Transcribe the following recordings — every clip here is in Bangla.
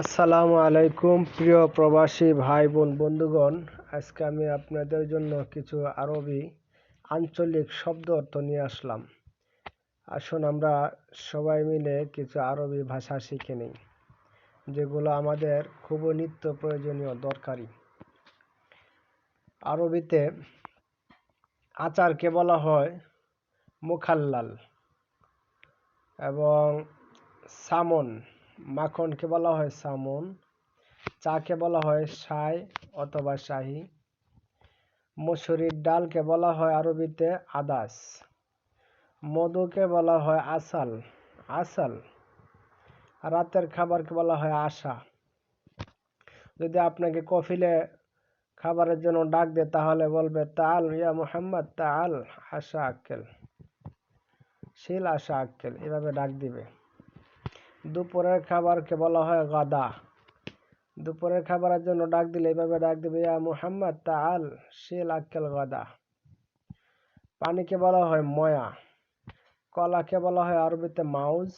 আসসালামু আলাইকুম, প্রিয় প্রবাসী ভাই বোন বন্ধুগণ। আজকে আমি আপনাদের জন্য কিছু আরবি আঞ্চলিক শব্দ অর্থ নিয়ে আসলাম। আসুন আমরা সবাই মিলে কিছু আরবি ভাষা শিখে নিই, যেগুলো আমাদের খুবই নিত্য প্রয়োজনীয়, দরকারি। আরবিতে আচারকে বলা হয় মুখাল্লাল এবং সামন। মাখনকে বলা হয় সামন, চাকে বলা হয় সাই অথবা শাহি, মসুরির ডালকে বলা হয় আরবিতে আদাস, মধুকে বলা হয় আসাল আসাল। রাতের খাবারকে বলা হয় আশা। যদি আপনাকে কফিলে খাবারের জন্য ডাক দেয়, তাহলে বলবে, তাল ইয়া মোহাম্মদ, তাল আশা আক্কেল, শিল আশা আক্কেল। এভাবে ডাক দিবে। দুপুরের খাবারকে বলা হয় গাদা। দুপুরের খাবারের জন্য ডাক দিলে এভাবে ডাক দিবে, ইয়া মুহাম্মদ, তাআল শিল আক্কেল গাদা। পানিকে বলা হয় ময়া। কলাকে বলা হয় আরবিতে মাউজ।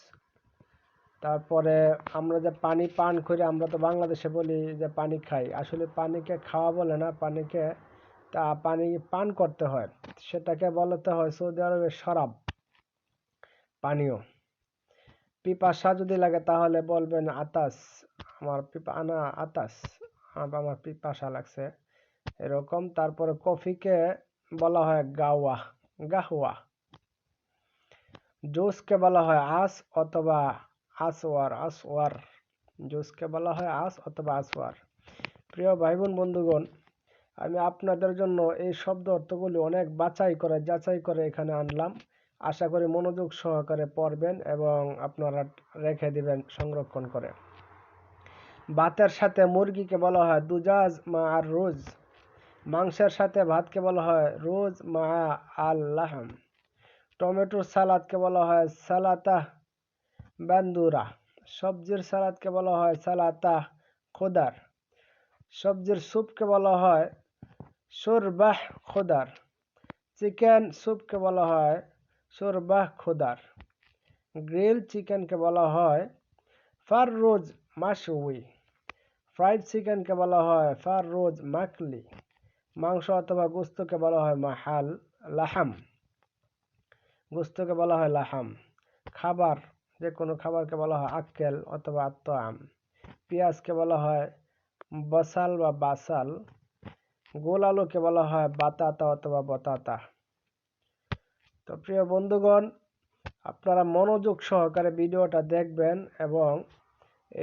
তারপরে আমরা যে পানি পান করি, আমরা তো বাংলাদেশে বলি যে পানি খাই। আসলে পানিকে খাওয়া বলে না, পানিকে তা পানি পান করতে হয়। সেটাকে বলতে হয় সৌদি আরবের শরাব, পানীয়। পিপাসা যদি লাগে তাহলে বলবেন আতাস, আমার পিপা আনা আতাস আমার পিপাসা লাগছে। এরকম, তারপরে কফিকে বলা হয় গাওয়া গাহুয়া জুসকে বলা হয় আস অথবা আসওয়ার আসওয়ার। জুসকে বলা হয় আস অথবা আসওয়ার। প্রিয় ভাই বোন বন্ধুগণ, আমি আপনাদের জন্য এই শব্দ অর্থগুলি অনেক বাছাই করে, যাচাই করে এখানে আনলাম। আশা করি মনোযোগ সহকারে পড়বেন এবং আপনারা রেখে দিবেন সংরক্ষণ করে। ভাতের সাথে মুরগিকে বলা হয় দুজাজ মা আর রোজ। মাংসের সাথে ভাতকে বলা হয় রোজ মা আল্লাহম টমেটোর সালাদকে বলা হয় সালাতা বান্দুরা। সবজির সালাদকে বলা হয় সালাতা খোদার। সবজির স্যুপকে বলা হয় সুরবাহ খোদার। চিকেন স্যুপকে বলা হয় সোরবাহ খোদার। গ্রিল চিকেনকে বলা হয় ফার রোজ মাসুই ফ্রাইড চিকেনকে বলা হয় ফার রোজ মাকলি। মাংস অথবা গোস্তকে বলা হয় মাহাল লাহাম। গোস্তকে বলা হয় লাহাম। খাবার যে কোনো খাবারকে বলা হয় আক্কেল অথবা আত্মাম পেঁয়াজকে বলা হয় বসাল বা বাসাল। গোল আলুকে বলা হয় বাতাতা অথবা বতাতা। তো প্রিয় বন্ধুগণ, আপনারা মনোযোগ সহকারে ভিডিওটা দেখবেন এবং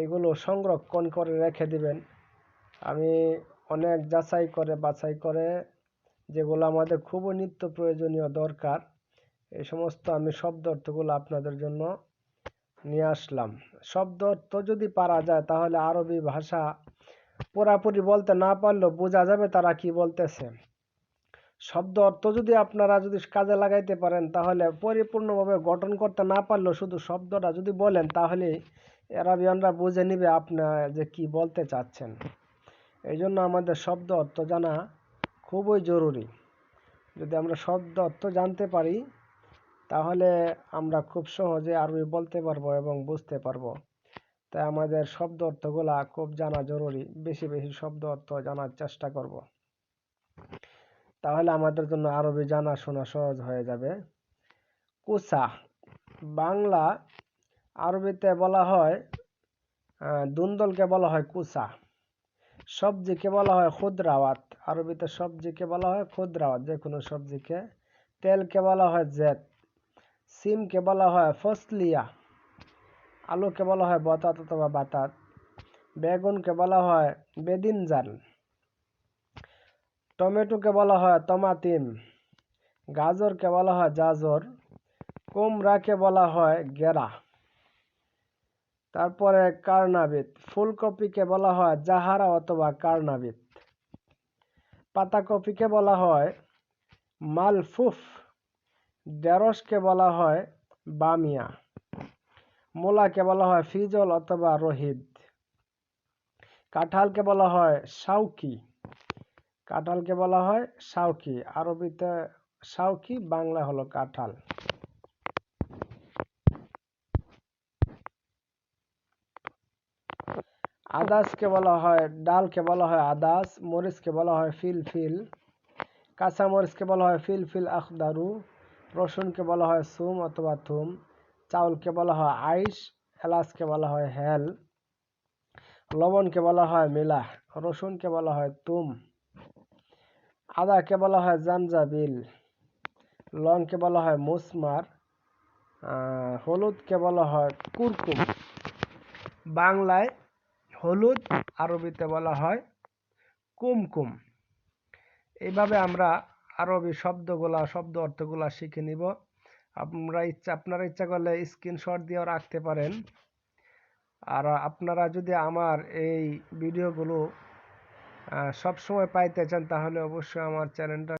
এগুলো সংরক্ষণ করে রেখে দিবেন। আমি অনেক যাচাই করে, বাছাই করে, যেগুলো আমাদের খুবই নিত্য প্রয়োজনীয় দরকার, এই সমস্ত আমি শব্দ অর্থগুলো আপনাদের জন্য নিয়ে আসলাম। শব্দ অর্থ যদি পারা যায়, তাহলে আরবি ভাষা পুরাপুরি বলতে না পারলেও বোঝা যাবে তারা কি বলতেছে। শব্দ অর্থ যদি আপনারা যদি কাজে লাগাইতে পারেন, তাহলে পরিপূর্ণভাবে গঠন করতে না পারলেও শুধু শব্দটা যদি বলেন, তাহলে এরাবিয়ানরা বুঝে নিবে আপনার যে কি বলতে চাচ্ছেন। এই জন্য আমাদের শব্দ অর্থ জানা খুবই জরুরি। যদি আমরা শব্দ অর্থ জানতে পারি, তাহলে আমরা খুব সহজে আরবি বলতে পারব এবং বুঝতে পারব। তাই আমাদের শব্দ অর্থগুলা খুব জানা জরুরি। বেশি বেশি শব্দ অর্থ জানার চেষ্টা করব। তাহলে আমাদের জন্য আরবি জানা শোনা সহজ হয়ে যাবে। কুসা, বাংলা আরবিতে বলা হয় দুন্দলকে বলা হয় কুসা। সবজিকে বলা হয় খুদ্রাওয়াত। আরবিতে সবজিকে বলা হয় খুদ্রাওয়াত যে কোনো সবজিকে। তেলকে বলা হয় জেত সিমকে বলা হয় ফসলিয়া। আলুকে বলা হয় বতাত অথবা বাতাত। বেগুনকে বলা হয় বেদিনজাল। টমেটোকে বলা হয় টমাতিম গাজরকে বলা হয় জাজর কুমড়াকে বলা হয় গেরা। তারপরে কার্নাবিত, ফুলকপিকে বলা হয় জাহারা অথবা কার্নাবিত। পাতাকপিকে বলা হয় মালফুফ ঢেঁড়সকে বলা হয় বামিয়া। মূলাকে বলা হয় ফিজল অথবা রহিদ কাঁঠালকে বলা হয় শাউকি। কাঁঠালকে বলা হয় শাউকি আরবিতে শাউকি বাংলা হলো কাঁঠাল। আদাসকে বলা হয়, ডালকে বলা হয় আদাস, মরিচকে বলা হয় ফিলফিল কাঁচা মরিচকে বলা হয় ফিলফিল আখদারু, রসুনকে বলা হয় সুম অথবা থুম, চাউলকে বলা হয় আইস এলাচকে বলা হয় হেল, লবণকে বলা হয় মিলাহ, রসুনকে বলা হয় তুম। আদাকে বলা হয় জানজাবিল লংকে বলা হয় মুসমার হলুদকে বলা হয় কুরকুম। বাংলায় হলুদ, আরবিতে বলা হয় কুমকুম। এইভাবে আমরা আরবি শব্দগুলা, শব্দ অর্থগুলা শিখে নিব। আপনারা ইচ্ছা আপনারা ইচ্ছা করলে স্ক্রিনশট দিয়েও রাখতে পারেন। আর আপনারা যদি আমার এই ভিডিওগুলো সব সময় পাইতে চান তাহলে অবশ্যই আমার চ্যানেলটা